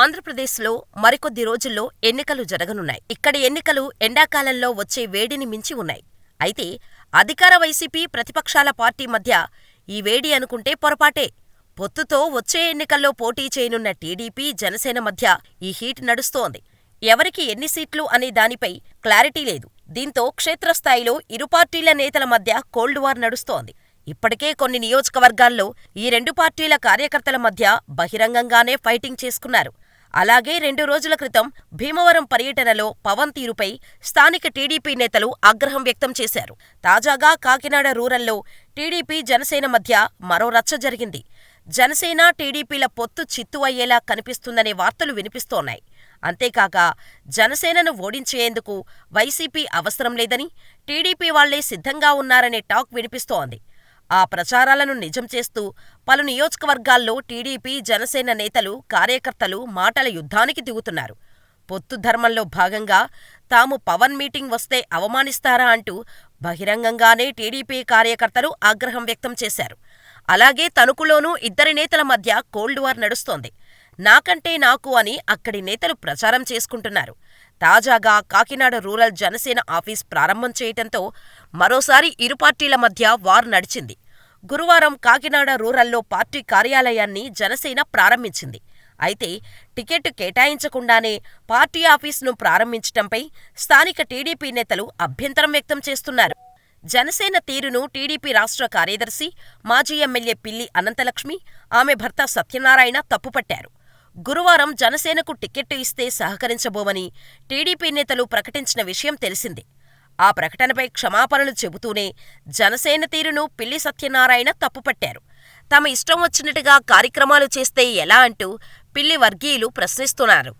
ఆంధ్రప్రదేశ్లో మరికొద్ది రోజుల్లో ఎన్నికలు జరగనున్నాయి. ఇక్కడి ఎన్నికలు ఎండాకాలంలో వచ్చే వేడిని మించి ఉన్నాయి. అయితే అధికార వైసీపీ, ప్రతిపక్షాల పార్టీ మధ్య ఈ వేడి అనుకుంటే పొరపాటే. పొత్తుతో వచ్చే ఎన్నికల్లో పోటీ చేయనున్న టీడీపీ, జనసేన మధ్య ఈ హీట్ నడుస్తోంది. ఎవరికి ఎన్ని సీట్లు అనే దానిపై క్లారిటీ లేదు. దీంతో క్షేత్రస్థాయిలో ఇరు పార్టీల నేతల మధ్య కోల్డ్ వార్ నడుస్తోంది. ఇప్పటికే కొన్ని నియోజకవర్గాల్లో ఈ రెండు పార్టీల కార్యకర్తల మధ్య బహిరంగంగానే ఫైటింగ్ చేసుకున్నారు. అలాగే రెండు రోజుల క్రితం భీమవరం పర్యటనలో పవన్ తీరుపై స్థానిక టీడీపీ నేతలు ఆగ్రహం వ్యక్తం చేశారు. తాజాగా కాకినాడ రూరల్లో టీడీపీ, జనసేన మధ్య మరో రచ్చ జరిగింది. జనసేన, టీడీపీల పొత్తు చిత్తు అయ్యేలా కనిపిస్తుందనే వార్తలు వినిపిస్తోన్నాయి. అంతేకాక జనసేనను ఓడించేందుకు వైసీపీ అవసరం లేదని, టీడీపీ వాళ్ళే సిద్ధంగా ఉన్నారనే టాక్ వినిపిస్తోంది. ఆ ప్రచారాలను నిజం చేస్తూ పలు నియోజకవర్గాల్లో టీడీపీ, జనసేన నేతలు, కార్యకర్తలు మాటల యుద్ధానికి దిగుతున్నారు. పొత్తు ధర్మంలో భాగంగా తాము పవన్ మీటింగ్ వస్తే అవమానిస్తారా అంటూ బహిరంగంగానే టీడీపీ కార్యకర్తలు ఆగ్రహం వ్యక్తం చేశారు. అలాగే తణుకులోనూ ఇద్దరి నేతల మధ్య కోల్డ్ వార్ నడుస్తోంది. నాకంటే నాకు అని అక్కడి నేతలు ప్రచారం చేసుకుంటున్నారు. తాజాగా కాకినాడ రూరల్ జనసేన ఆఫీస్ ప్రారంభం చేయటంతో మరోసారి ఇరు పార్టీల మధ్య వార్ నడిచింది. గురువారం కాకినాడ రూరల్లో పార్టీ కార్యాలయాన్ని జనసేన ప్రారంభించింది. అయితే టికెట్ కేటాయించకుండానే పార్టీ ఆఫీసును ప్రారంభించటంపై స్థానిక టీడీపీ నేతలు అభ్యంతరం వ్యక్తం చేస్తున్నారు. జనసేన తీరును టీడీపీ రాష్ట్ర కార్యదర్శి, మాజీ ఎమ్మెల్యే పిల్లి అనంతలక్ష్మి, ఆమె భర్త సత్యనారాయణ తప్పుపట్టారు. గురువారం జనసేనకు టికెట్టు ఇస్తే సహకరించబోమని టీడీపీ నేతలు ప్రకటించిన విషయం తెలిసిందే. ఆ ప్రకటనపై క్షమాపణలు చెబుతూనే జనసేన తీరును పిల్లి సత్యనారాయణ తప్పుపట్టారు. తమ ఇష్టం వచ్చినట్టుగా కార్యక్రమాలు చేస్తే ఎలా అంటూ పిల్లి వర్గీయులు ప్రశ్నిస్తున్నారు.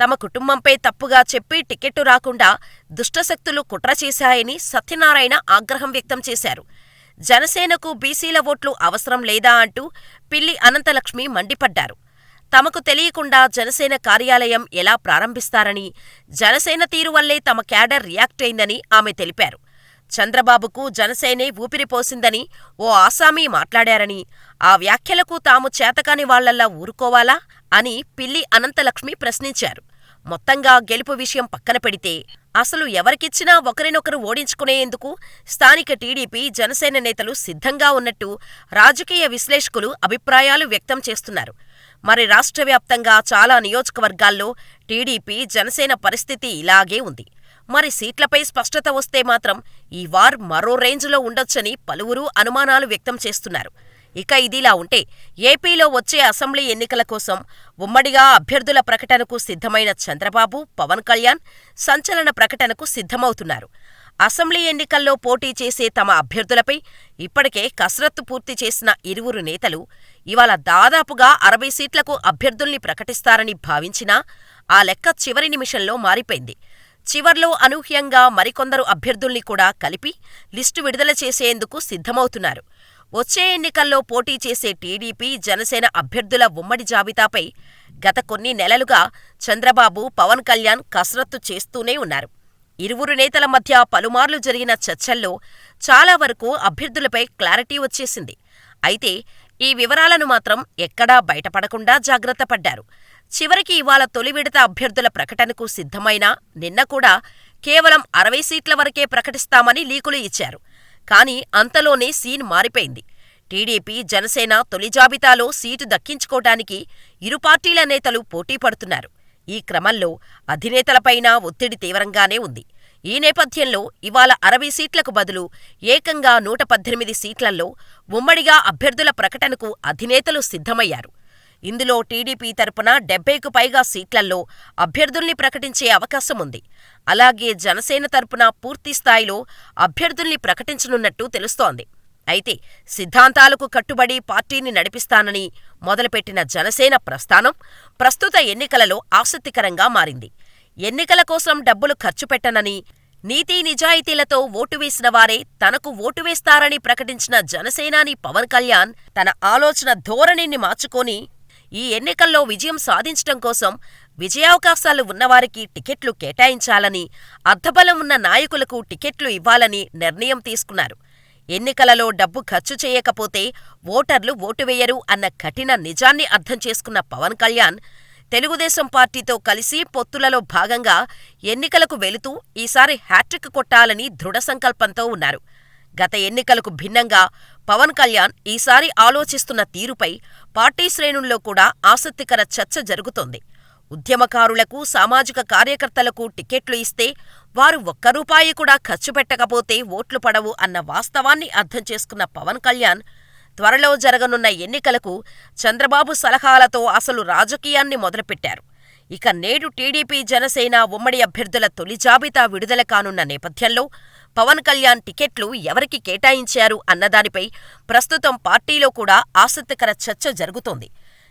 తమ కుటుంబంపై తప్పుగా చెప్పి టికెట్టు రాకుండా దుష్టశక్తులు కుట్ర చేశాయని సత్యనారాయణ ఆగ్రహం వ్యక్తం చేశారు. జనసేనకు బీసీల ఓట్లు అవసరం లేదా అంటూ పిల్లి అనంతలక్ష్మి మండిపడ్డారు. తమకు తెలియకుండా జనసేన కార్యాలయం ఎలా ప్రారంభిస్తారని, జనసేన తీరు వల్లే తమ క్యాడర్ రియాక్ట్ అయిందని ఆమె తెలిపారు. చంద్రబాబుకు జనసేనే ఊపిరిపోసిందని ఓ ఆసామీ మాట్లాడారని, ఆ వ్యాఖ్యలకు తాము చేతకాని వాళ్ళల్లా ఊరుకోవాలా అని పిల్లి అనంతలక్ష్మి ప్రశ్నించారు. మొత్తంగా గెలుపు విషయం పక్కన పెడితే అసలు ఎవరికిచ్చినా ఒకరినొకరు ఓడించుకునేందుకు స్థానిక టీడీపీ, జనసేన నేతలు సిద్ధంగా ఉన్నట్టు రాజకీయ విశ్లేషకులు అభిప్రాయాలు వ్యక్తం చేస్తున్నారు. మరి రాష్ట్ర వ్యాప్తంగా చాలా నియోజకవర్గాల్లో టీడీపీ, జనసేన పరిస్థితి ఇలాగే ఉంది. మరి సీట్లపై స్పష్టత వస్తే మాత్రం ఈ వార్ మరో రేంజ్లో ఉండొచ్చని పలువురు అనుమానాలు వ్యక్తం చేస్తున్నారు. ఇక ఇదిలా ఉంటే ఏపీలో వచ్చే అసెంబ్లీ ఎన్నికల కోసం ఉమ్మడిగా అభ్యర్థుల ప్రకటనకు సిద్ధమైన చంద్రబాబు, పవన్ కళ్యాణ్ సంచలన ప్రకటనకు సిద్ధమవుతున్నారు. అసెంబ్లీ ఎన్నికల్లో పోటీ చేసే తమ అభ్యర్థులపై ఇప్పటికే కసరత్తు పూర్తి చేసిన ఇరువురు నేతలు ఇవాళ దాదాపుగా అరవై సీట్లకు అభ్యర్థుల్ని ప్రకటిస్తారని భావించినా ఆ లెక్క చివరి నిమిషంలో మారిపోయింది. చివర్లో అనూహ్యంగా మరికొందరు అభ్యర్థుల్ని కూడా కలిపి లిస్టు విడుదల చేసేందుకు సిద్ధమవుతున్నారు. వచ్చే ఎన్నికల్లో పోటీ చేసే టీడీపీ, జనసేన అభ్యర్థుల ఉమ్మడి జాబితాపై గత కొన్ని నెలలుగా చంద్రబాబు, పవన్ కళ్యాణ్ కసరత్తు చేస్తూనే ఉన్నారు. ఇరువురు నేతల మధ్య పలుమార్లు జరిగిన చర్చల్లో చాలా వరకు అభ్యర్థులపై క్లారిటీ వచ్చేసింది. అయితే ఈ వివరాలను మాత్రం ఎక్కడా బయటపడకుండా జాగ్రత్త పడ్డారు. చివరికి ఇవాళ తొలి విడత అభ్యర్థుల ప్రకటనకు సిద్ధమైనా నిన్న కూడా కేవలం అరవై సీట్ల వరకే ప్రకటిస్తామని లీకులు ఇచ్చారు. కానీ అంతలోనే సీన్ మారిపోయింది. టీడీపీ, జనసేన తొలి జాబితాలో సీటు దక్కించుకోటానికి ఇరు పార్టీల నేతలు పోటీ పడుతున్నారు. ఈ క్రమంలో అధినేతలపైనా ఒత్తిడి తీవ్రంగానే ఉంది. ఈ నేపథ్యంలో ఇవాళ అరవై సీట్లకు బదులు ఏకంగా నూట పద్దెనిమిది సీట్లలో ఉమ్మడిగా అభ్యర్థుల ప్రకటనకు అధినేతలు సిద్ధమయ్యారు. ఇందులో టీడీపీ తరపున డెబ్బైకు పైగా సీట్లలో అభ్యర్థుల్ని ప్రకటించే అవకాశముంది. అలాగే జనసేన తరపున పూర్తిస్థాయిలో అభ్యర్థుల్ని ప్రకటించనున్నట్టు తెలుస్తోంది. అయితే సిద్ధాంతాలకు కట్టుబడి పార్టీని నడిపిస్తానని మొదలుపెట్టిన జనసేన ప్రస్థానం ప్రస్తుత ఎన్నికలలో ఆసక్తికరంగా మారింది. ఎన్నికల కోసం డబ్బులు ఖర్చు పెట్టనని, నీతి నిజాయితీలతో ఓటు వేసిన వారే తనకు ఓటు వేస్తారని ప్రకటించిన జనసేనాని పవన్ కళ్యాణ్ తన ఆలోచన ధోరణిని మార్చుకొని ఈ ఎన్నికల్లో విజయం సాధించటం కోసం విజయావకాశాలు ఉన్నవారికి టికెట్లు కేటాయించాలని, అర్ధబలం ఉన్న నాయకులకు టికెట్లు ఇవ్వాలని నిర్ణయం తీసుకున్నారు. ఎన్నికలలో డబ్బు ఖర్చు చేయకపోతే ఓటర్లు ఓటు వేయరు అన్న కఠిన నిజాన్ని అర్థం చేసుకున్న పవన్ కళ్యాణ్ తెలుగుదేశం పార్టీతో కలిసి పొత్తులలో భాగంగా ఎన్నికలకు వెళుతూ ఈసారి హ్యాట్రిక్ కొట్టాలని దృఢ సంకల్పంతో ఉన్నారు. గత ఎన్నికలకు భిన్నంగా పవన్ కళ్యాణ్ ఈసారి ఆలోచిస్తున్న తీరుపై పార్టీ శ్రేణుల్లో కూడా ఆసక్తికర చర్చ జరుగుతోంది. ఉద్యమకారులకు, సామాజిక కార్యకర్తలకు టికెట్లు ఇస్తే వారు ఒక్క రూపాయి కూడా ఖర్చు పెట్టకపోతే ఓట్లు పడవు అన్న వాస్తవాన్ని అర్థం చేసుకున్న పవన్ కళ్యాణ్ త్వరలో జరగనున్న ఎన్నికలకు చంద్రబాబు సలహాలతో అసలు రాజకీయాన్ని మొదలుపెట్టారు. ఇక నేడు టీడీపీ జనసేన ఉమ్మడి అభ్యర్థుల తొలి జాబితా విడుదల కానున్న నేపథ్యంలో పవన్ కళ్యాణ్ టికెట్లు ఎవరికి కేటాయించారు అన్నదానిపై ప్రస్తుతం పార్టీలో కూడా ఆసక్తికర చర్చ జరుగుతోంది.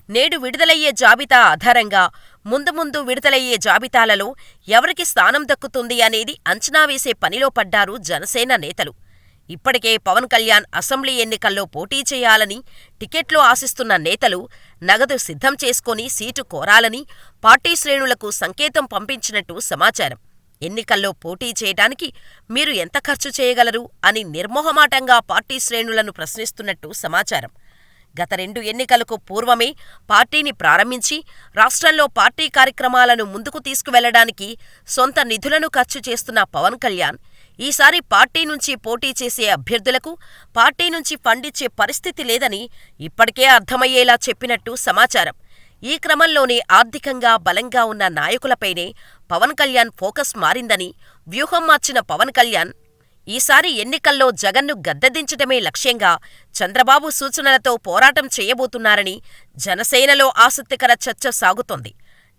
నేడు విడుదలయ్యే జాబితా ఆధారంగా ముందు ముందు విడుదలయ్యే జాబితాలలో ఎవరికి స్థానం దక్కుతుంది అనేది అంచనా వేసే పనిలో పడ్డారు జనసేన నేతలు. ఇప్పటికే పవన్ కళ్యాణ్ అసెంబ్లీ ఎన్నికల్లో పోటీ చేయాలని టికెట్లు ఆశిస్తున్న నేతలు నగదు సిద్ధం చేసుకొని సీటు కోరాలని పార్టీ శ్రేణులకు సంకేతం పంపించినట్టు సమాచారం. ఎన్నికల్లో పోటీ చేయడానికి మీరు ఎంత ఖర్చు చేయగలరు అని నిర్మోహమాటంగా పార్టీ శ్రేణులను ప్రశ్నిస్తున్నట్టు సమాచారం. గత రెండు ఎన్నికలకు పూర్వమే పార్టీని ప్రారంభించి రాష్ట్రంలో పార్టీ కార్యక్రమాలను ముందుకు తీసుకువెళ్ళడానికి సొంత నిధులను ఖర్చు చేస్తున్న పవన్ కళ్యాణ్ ఈసారి పార్టీ నుంచి పోటీ చేసే అభ్యర్థులకు పార్టీ నుంచి ఫండిచ్చే పరిస్థితి లేదని ఇప్పటికే అర్థమయ్యేలా చెప్పినట్టు సమాచారం. ఈ క్రమంలోనే ఆర్థికంగా బలంగా ఉన్న నాయకులపైనే పవన్ కళ్యాణ్ ఫోకస్ మారిందని వ్యూహం మార్చిన పవన్ కళ్యాణ్ ఈసారి ఎన్నికల్లో జగన్ను గద్దెదించడమే లక్ష్యంగా చంద్రబాబు సూచనలతో పోరాటం చేయబోతున్నారని జనసేనలో ఆసక్తికర చర్చ సాగుతోంది.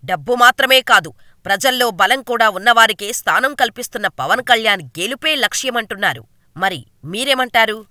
డబ్బు మాత్రమే కాదు ప్రజల్లో బలం కూడా ఉన్నవారికే స్థానం కల్పిస్తున్న పవన్ కళ్యాణ్ గెలుపే లక్ష్యమంటున్నారు. మరి మీరేమంటారు?